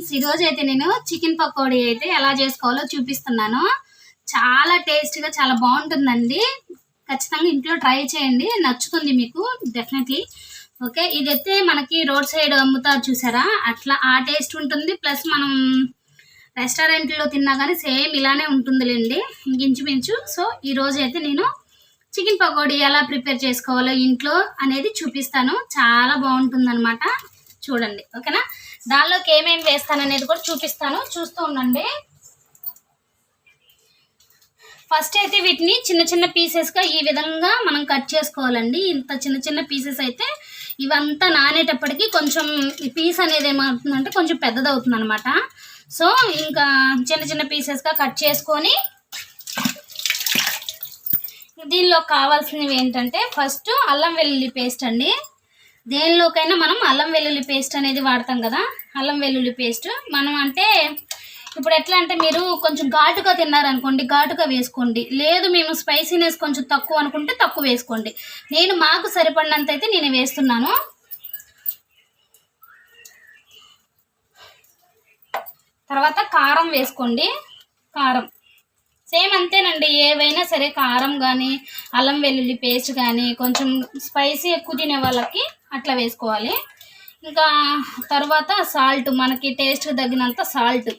Friends ఈరోజు అయితే నేను చికెన్ పకోడీ అయితే ఎలా చేసుకోవాలో చూపిస్తున్నాను. చాలా టేస్ట్గా చాలా బాగుంటుందండి. ఖచ్చితంగా ఇంట్లో ట్రై చేయండి. నచ్చుతుంది మీకు డెఫినెట్లీ ఓకే ఇదైతే మనకి రోడ్ సైడ్ అమ్ముతారు చూసారా? అట్లా ఆ టేస్ట్ ఉంటుంది. ప్లస్ మనం రెస్టారెంట్లో తిన్నా కానీ సేమ్ ఇలానే ఉంటుందిలేండి ఇంచుమించు. సో ఈరోజైతే అయితే నేను చికెన్ పకోడీ ఎలా ప్రిపేర్ చేసుకోవాలో ఇంట్లో అనేది చూపిస్తాను. చాలా బాగుంటుందన్నమాట. చూడండి ఓకేనా? దానిలోకి ఏమేమి వేస్తాను అనేది కూడా చూపిస్తాను. చూస్తూ ఉండండి. ఫస్ట్ అయితే వీటిని చిన్న చిన్న పీసెస్గా ఈ విధంగా మనం కట్ చేసుకోవాలండి. ఇంత చిన్న చిన్న పీసెస్ అయితే ఇవంతా నానేటప్పటికి కొంచెం ఈ పీస్ అనేది ఏమవుతుందంటే కొంచెం పెద్దదవుతుంది అనమాట సో ఇంకా చిన్న చిన్న పీసెస్గా కట్ చేసుకొని దీనిలో కావాల్సినవి ఏంటంటే ఫస్ట్ అల్లం వెల్లుల్లి పేస్ట్ అండి. దేనిలోకైనా మనం అల్లం వెల్లుల్లి పేస్ట్ అనేది వాడతాం కదా అల్లం వెల్లుల్లి పేస్ట్. మనం అంటే ఇప్పుడు ఎట్లా అంటే మీరు కొంచెం ఘాటుగా తిన్నారనుకోండి ఘాటుగా వేసుకోండి. లేదు మేము స్పైసీనెస్ కొంచెం తక్కువ అనుకుంటే తక్కువ వేసుకోండి. నేను మాకు సరిపడినంత అయితే నేను వేస్తున్నాను. తర్వాత కారం వేసుకోండి. కారం. సేమ్ అంతేనండి. ఏవైనా సరే కారం కానీ అల్లం వెల్లుల్లి పేస్ట్ కానీ కొంచెం స్పైసీ ఎక్కువ తినే వాళ్ళకి అట్లా వేసుకోవాలి. ఇంకా తర్వాత సాల్ట్ మనకి టేస్ట్ తగినంత సాల్ట్.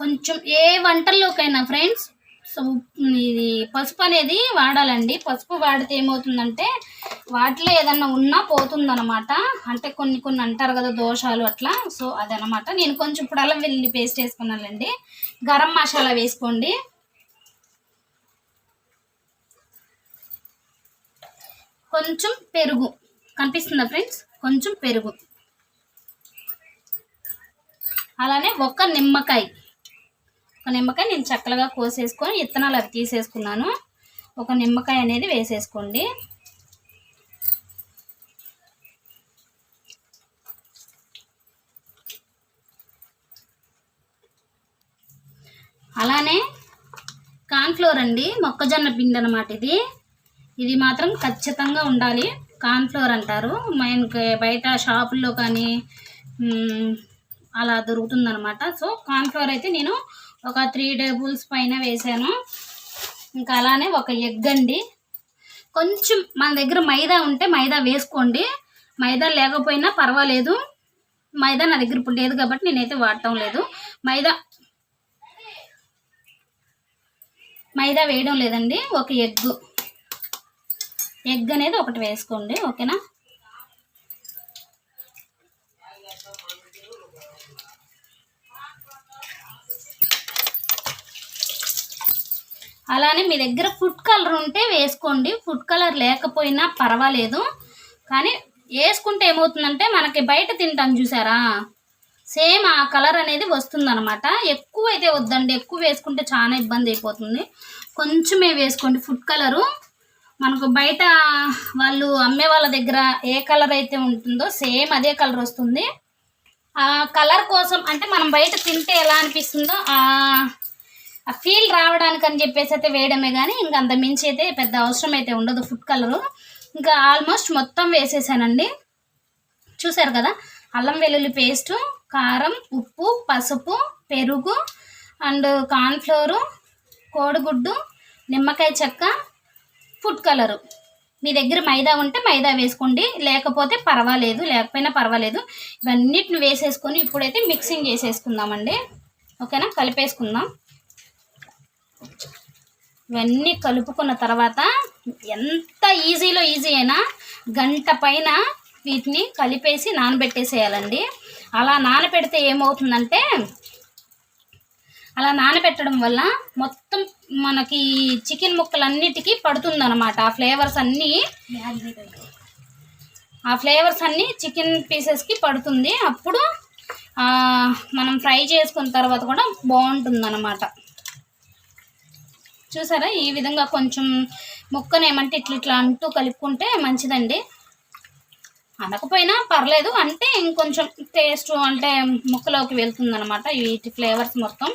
కొంచెం ఏ వంటల్లోకైనా ఫ్రెండ్స్ సో ఇది పసుపు అనేది వాడాలండి. పసుపు వాడితే ఏమవుతుందంటే వాటిలో ఏదన్నా ఉన్నా పోతుందన్నమాట. అంటే కొన్ని కొన్ని అంటారు కదా దోషాలు అట్లా. సో అదనమాట నేను కొంచెం ఇప్పుడు అలా వెళ్ళి పేస్ట్ వేసుకున్నానండి. గరం మసాలా వేసుకోండి. కొంచెం పెరుగు. కనిపిస్తుందా ఫ్రెండ్స్? కొంచెం పెరుగు. అలానే ఒక నిమ్మకాయ. ఒక నిమ్మకాయ నేను చక్కగా కోసేసుకొని విత్తనాలు అవి తీసేసుకున్నాను. ఒక నిమ్మకాయ అనేది వేసేసుకోండి. అలానే కార్న్ఫ్లోర్ అండి మొక్కజొన్న పిండి అనమాట ఇది. ఇది మాత్రం ఖచ్చితంగా ఉండాలి. కార్న్ఫ్లోర్ అంటారు. మనకి బయట షాపుల్లో కానీ అలా దొరుకుతుందనమాట సో కార్న్ఫ్లోర్ అయితే నేను ఒక త్రీ టేబుల్స్ పైన వేసాను ఇంకా అలానే ఒక ఎగ్ అండి. కొంచెం మన దగ్గర మైదా ఉంటే మైదా వేసుకోండి. మైదా లేకపోయినా పర్వాలేదు. మైదా నా దగ్గర ఇప్పుడు లేదు కాబట్టి నేనైతే వాడటం లేదు. మైదా మైదా వేయడం లేదండి ఒక ఎగ్. ఎగ్ అనేది ఒకటి వేసుకోండి ఓకేనా? అలానే మీ దగ్గర ఫుడ్ కలర్ ఉంటే వేసుకోండి. ఫుడ్ కలర్ లేకపోయినా పర్వాలేదు. కానీ వేసుకుంటే ఏమవుతుందంటే మనకి బయట తింటాం చూసారా? సేమ్ ఆ కలర్ అనేది వస్తుందనమాట ఎక్కువ అయితే వద్దండి. ఎక్కువ వేసుకుంటే చాలా ఇబ్బంది అయిపోతుంది. కొంచెమే వేసుకోండి ఫుడ్ కలరు. మనకు బయట వాళ్ళు అమ్మే వాళ్ళ దగ్గర ఏ కలర్ అయితే ఉంటుందో సేమ్ అదే కలర్ వస్తుంది. ఆ కలర్ కోసం అంటే మనం బయట తింటే ఎలా అనిపిస్తుందో ఆ ఆ ఫీల్ రావడానికి అని చెప్పేసి అయితే వేయడమే కానీ ఇంకా అంత మించి అయితే పెద్ద అవసరం అయితే ఉండదు ఫుడ్ కలరు. ఇంకా ఆల్మోస్ట్ మొత్తం వేసేసానండి. చూసారు కదా? అల్లం వెల్లుల్లి పేస్టు కారం ఉప్పు పసుపు పెరుగు అండ్ కార్న్ఫ్లోరు కోడిగుడ్డు నిమ్మకాయ చెక్క ఫుడ్ కలరు. మీ దగ్గర మైదా ఉంటే మైదా వేసుకోండి. లేకపోతే పర్వాలేదు లేకపోయినా పర్వాలేదు. ఇవన్నిటిని వేసేసుకొని ఇప్పుడైతే మిక్సింగ్ చేసేసుకుందామండి. ఓకేనా? కలిపేసుకుందాం. ఇవన్నీ కలుపుకున్న తర్వాత ఎంత ఈజీలో ఈజీ అయినా గంట పైన వీటిని కలిపేసి నానబెట్టేసేయాలండి. అలా నానబెడితే ఏమవుతుందంటే అలా నానబెట్టడం వల్ల మొత్తం మనకి చికెన్ ముక్కలన్నిటికీ పడుతుందన్నమాట. ఆ ఫ్లేవర్స్ అన్నీ ఆ ఫ్లేవర్స్ అన్నీ చికెన్ పీసెస్కి పడుతుంది. అప్పుడు మనం ఫ్రై చేసుకున్న తర్వాత కూడా బాగుంటుంది అనమాట చూసారా? ఈ విధంగా కొంచెం ముక్కను ఏమంటే ఇట్లా ఇట్లా అంటూ కలుపుకుంటే మంచిదండి. అనకపోయినా పర్లేదు. అంటే ఇంకొంచెం టేస్ట్ అంటే ముక్కలోకి వెళ్తుందనమాట వీటి ఫ్లేవర్స్ మొత్తం.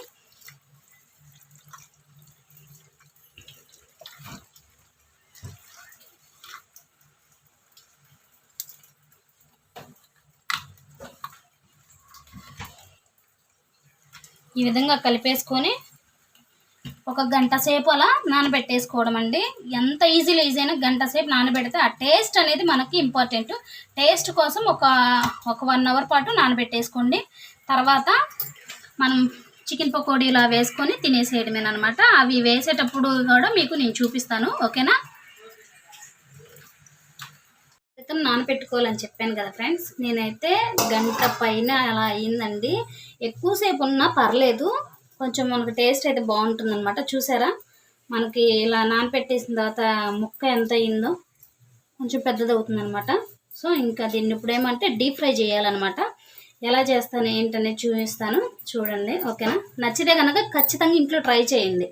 ఈ విధంగా కలిపేసుకొని ఒక గంట సేపు అలా నానబెట్టేసుకోవడం అండి. ఎంత ఈజీలో ఈజీ అయినా గంట సేపు నానబెడితే ఆ టేస్ట్ అనేది మనకి ఇంపార్టెంట్ టేస్ట్ కోసం ఒక ఒక వన్ అవర్ పాటు నానబెట్టేసుకోండి. తర్వాత మనం చికెన్ పకోడీ ఇలా వేసుకొని తినేసేయడమేనమాట అవి వేసేటప్పుడు కూడా మీకు నేను చూపిస్తాను. ఓకేనా? క్రితం నానబెట్టుకోవాలని చెప్పాను కదా ఫ్రెండ్స్. నేనైతే గంట పైన అలా అయిందండి. ఎక్కువసేపు ఉన్నా పర్లేదు. కొంచెం మనకు టేస్ట్ అయితే బాగుంటుంది అనమాట చూసారా? మనకి ఇలా నానబెట్టేసిన తర్వాత ముక్క ఎంత అయిందో కొంచెం పెద్దది అవుతుంది అనమాట సో ఇంకా దీన్ని ఇప్పుడు ఏమంటే డీప్ ఫ్రై చేయాలన్నమాట. ఎలా చేస్తాను ఏంటనేది చూపిస్తాను. చూడండి ఓకేనా? నచ్చితే కనుక ఖచ్చితంగా ఇంట్లో ట్రై చేయండి.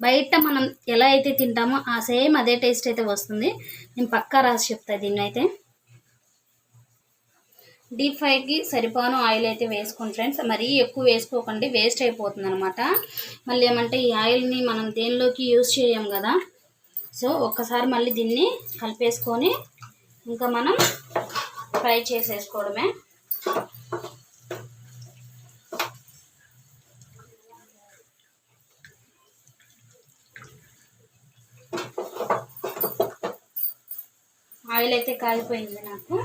బయట మనం ఎలా అయితే తింటామో ఆ సేమ్ అదే టేస్ట్ అయితే వస్తుంది. నేను పక్కా రాసి చెప్తాను దీన్ని అయితే డీప్ ఫ్రైకి సరిపోను ఆయిల్ అయితే వేసుకోండి ఫ్రెండ్స్. మరీ ఎక్కువ వేసుకోకండి వేస్ట్ అయిపోతుంది అనమాట మళ్ళీ ఏమంటే ఈ ఆయిల్ని మనం దేనిలోకి యూజ్ చేయం కదా. సో ఒక్కసారి మళ్ళీ దీన్ని కలిపేసుకొని ఇంకా మనం ఫ్రై చేసేసుకోవడమే. ఆయిల్ అయితే కాలిపోయింది నాకు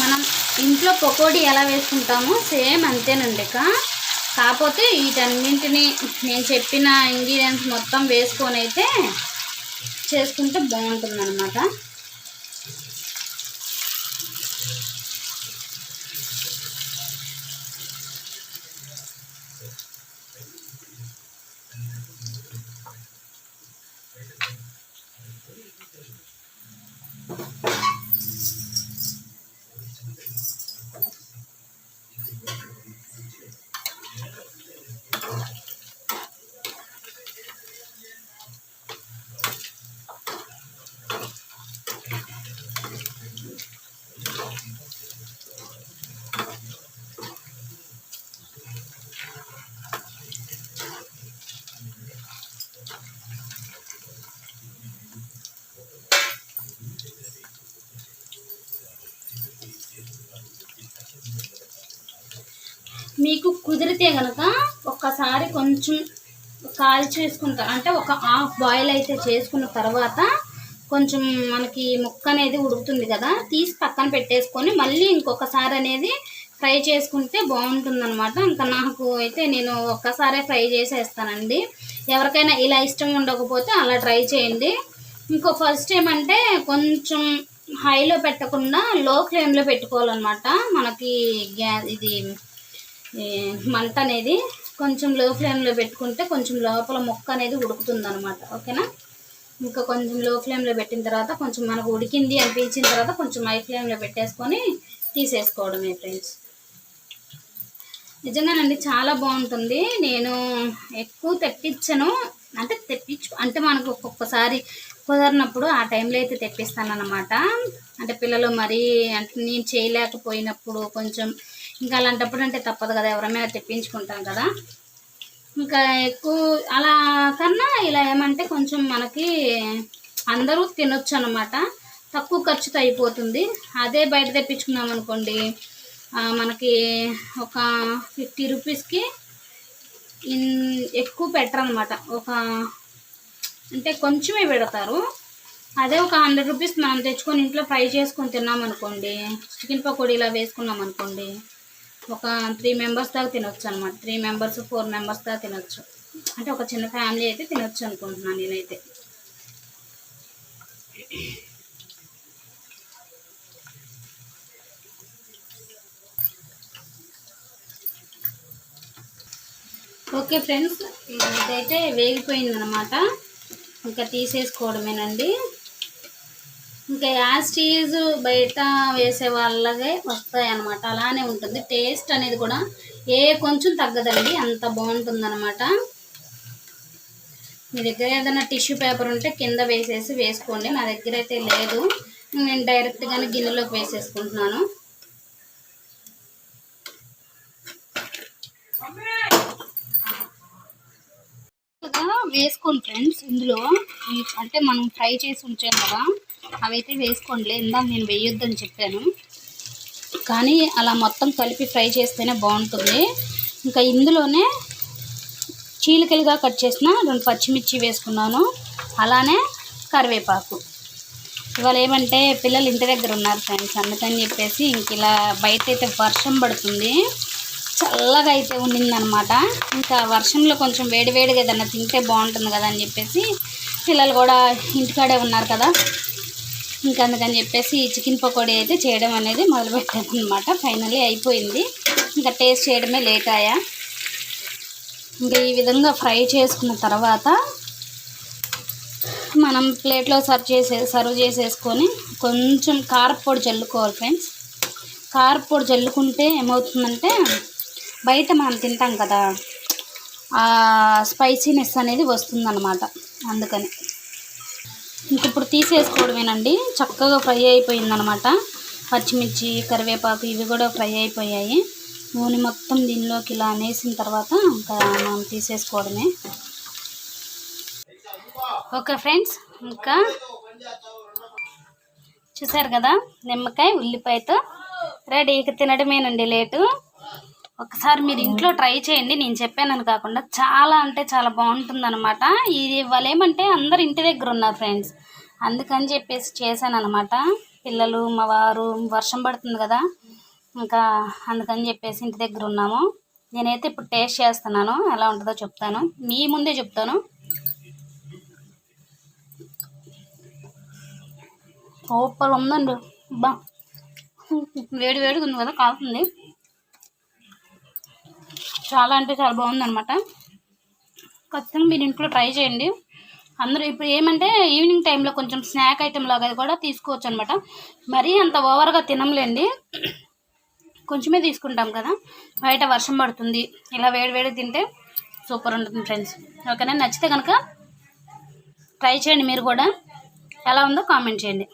మనం ఇంట్లో పకోడీ ఎలా వేసుకుంటామో సేమ్ అంతేనండి ఇక కాకపోతే వీటన్నింటిని నేను చెప్పిన ఇంగ్రీడియంట్స్ మొత్తం వేసుకొని అయితే చేసుకుంటే బాగుంటుంది మీకు కుదిరితే కనుక ఒక్కసారి కొంచెం కాల్చి చేసుకుంటా అంటే ఒక హాఫ్ బాయిల్ అయితే చేసుకున్న తర్వాత కొంచెం మనకి ముక్క అనేది ఉడుకుతుంది కదా తీసి పక్కన పెట్టేసుకొని మళ్ళీ ఇంకొకసారి అనేది ఫ్రై చేసుకుంటే బాగుంటుందన్నమాట. ఇంకా నాకు అయితే నేను ఒక్కసారే ఫ్రై చేసేస్తానండి. ఎవరికైనా ఇలా ఇష్టం ఉండకపోతే అలా ట్రై చేయండి. ఇంకో ఫస్ట్ ఏమంటే కొంచెం హైలో పెట్టకుండా లో ఫ్లేమ్లో పెట్టుకోవాలన్నమాట. మనకి గ్యా ఇది మంట అనేది కొంచెం లో ఫ్లేమ్లో పెట్టుకుంటే కొంచెం లోపల మొక్క అనేది ఉడుకుతుందనమాట ఓకేనా? ఇంకా కొంచెం లో ఫ్లేమ్లో పెట్టిన తర్వాత కొంచెం మనకు ఉడికింది అనిపించిన తర్వాత కొంచెం హై ఫ్లేమ్లో పెట్టేసుకొని తీసేసుకోవడమే ఫ్రెండ్స్ నిజంగానండి చాలా బాగుంటుంది. నేను ఎక్కువ తెప్పించను. అంటే తెప్పించు అంటే మనకు ఒక్కొక్కసారి కుదరినప్పుడు ఆ టైంలో అయితే తెప్పిస్తాను అనమాట అంటే పిల్లలు మరీ అంటే నేను చేయలేకపోయినప్పుడు కొంచెం ఇంకా అలాంటప్పుడు అంటే తప్పదు కదా ఎవరైనా తెప్పించుకుంటాం కదా. ఇంకా ఎక్కువ అలా కన్నా ఇలా ఏమంటే కొంచెం మనకి అందరూ తినొచ్చు అనమాట తక్కువ ఖర్చుతో అయిపోతుంది. అదే బయట తెప్పించుకున్నాం అనుకోండి మనకి ఒక ఫిఫ్టీ రూపీస్కి ఇన్ ఎక్కువ పెట్టరనమాట ఒక అంటే కొంచెమే పెడతారు. అదే ఒక హండ్రెడ్ రూపీస్ మనం తెచ్చుకొని ఇంట్లో ఫ్రై చేసుకొని తిన్నాం అనుకోండి చికెన్ పకోడీ ఇలా వేసుకున్నాం అనుకోండి ఒక త్రీ మెంబర్స్ దాకా తినొచ్చు అనమాట త్రీ మెంబర్స్ ఫోర్ మెంబర్స్ దాకా తినొచ్చు. అంటే ఒక చిన్న ఫ్యామిలీ అయితే తినొచ్చు అనుకుంటున్నాను నేనైతే. ఓకే ఫ్రెండ్స్ ఇదైతే వేగిపోయిందనమాట ఇంకా తీసేసుకోవడమేనండి. ఇంకా యాజ్ చీజ్ బయట వేసే వాళ్ళగే వస్తాయి అనమాట అలానే ఉంటుంది. టేస్ట్ అనేది కూడా ఏ కొంచెం తగ్గదండి. అంత బాగుంటుంది అనమాట మీ దగ్గర ఏదైనా టిష్యూ పేపర్ ఉంటే కింద వేసేసి వేసుకోండి. నా దగ్గర అయితే లేదు. నేను డైరెక్ట్గానే గిన్నెలోకి వేసేసుకుంటున్నాను. వేసుకోండి ఫ్రెండ్స్ ఇందులో అంటే మనం ఫ్రై చేసి ఉంచాం కదా అవైతే వేసుకోండిలే. ఇందాక నేను వేయొద్దని చెప్పాను. కానీ అలా మొత్తం కలిపి ఫ్రై చేస్తేనే బాగుంటుంది. ఇంకా ఇందులోనే చీలికలుగా కట్ చేసిన రెండు పచ్చిమిర్చి వేసుకున్నాను. అలానే కరివేపాకు. ఇవాళ ఏమంటే పిల్లలు ఇంటి దగ్గర ఉన్నారు ఫ్రెండ్స్ అందుకని చెప్పేసి ఇంక ఇలా బయట అయితే వర్షం పడుతుంది. చల్లగా అయితే ఉండిందనమాట ఇంకా వర్షంలో కొంచెం వేడివేడిగా ఏదన్నా తింటే బాగుంటుంది కదా అని చెప్పేసి పిల్లలు కూడా ఇంటికాడే ఉన్నారు కదా. ఇంకా అందుకని చెప్పేసి ఈ చికెన్ పకోడీ అయితే చేయడం అనేది మొదలుపెట్టాను అనమాట ఫైనల్లీ అయిపోయింది. ఇంకా టేస్ట్ చేయడమే లేట్ అయ్యా. ఇంకా ఈ విధంగా ఫ్రై చేసుకున్న తర్వాత మనం ప్లేట్లో సర్వ్ చేసే సర్వ్ చేసేసుకొని కొంచెం కారపొడి చల్లుకోవాలి ఫ్రెండ్స్ కారపొడి చల్లుకుంటే ఏమవుతుందంటే బయట మనం తింటాం కదా ఆ స్పైసీనెస్ అనేది వస్తుందన్నమాట. అందుకని. ఇంక తీసేసుకోవడమేనండి. చక్కగా ఫ్రై అయిపోయిందనమాట. పచ్చిమిర్చి కరివేపాకు ఇవి కూడా ఫ్రై అయిపోయాయి. నూనె మొత్తం దీనిలోకి ఇలా అనేసిన తర్వాత ఇంకా మనం తీసేసుకోవడమే. ఓకే ఫ్రెండ్స్ ఇంకా చూసారు కదా నిమ్మకాయ ఉల్లిపాయతో రెడీ. ఇక తినడమేనండి లేటు. ఒకసారి మీరు ఇంట్లో ట్రై చేయండి. నేను చెప్పానని కాకుండా చాలా అంటే చాలా బాగుంటుందన్నమాట ఇది వాళ్ళు ఏమంటే అందరు ఇంటి దగ్గర ఉన్నారు ఫ్రెండ్స్. అందుకని చెప్పేసి చేశాను అనమాట పిల్లలు మా వారు వర్షం పడుతుంది కదా ఇంకా అందుకని చెప్పేసి ఇంటి దగ్గర ఉన్నాము. నేనైతే ఇప్పుడు టేస్ట్ చేస్తున్నాను. ఎలా ఉంటుందో చెప్తాను. మీ ముందే చెప్తాను. సూపర్ ఉందండి. బా వేడి వేడిగా ఉంది కదా కాలుతుంది. చాలా అంటే చాలా బాగుందన్నమాట. ఖచ్చితంగా మీరు ఇంట్లో ట్రై చేయండి. అందరూ ఇప్పుడు ఏమంటే ఈవినింగ్ టైంలో కొంచెం స్నాక్ ఐటెం లాగా కూడా తీసుకోవచ్చు అనమాట మరీ అంత ఓవర్గా తినంలేండి కొంచెమే తీసుకుంటాం కదా. బయట వర్షం పడుతుంది. ఇలా వేడి వేడి తింటే సూపర్ ఉంటుంది ఫ్రెండ్స్ ఓకేనా? నచ్చితే కనుక ట్రై చేయండి మీరు కూడా. ఎలా ఉందో కామెంట్ చేయండి.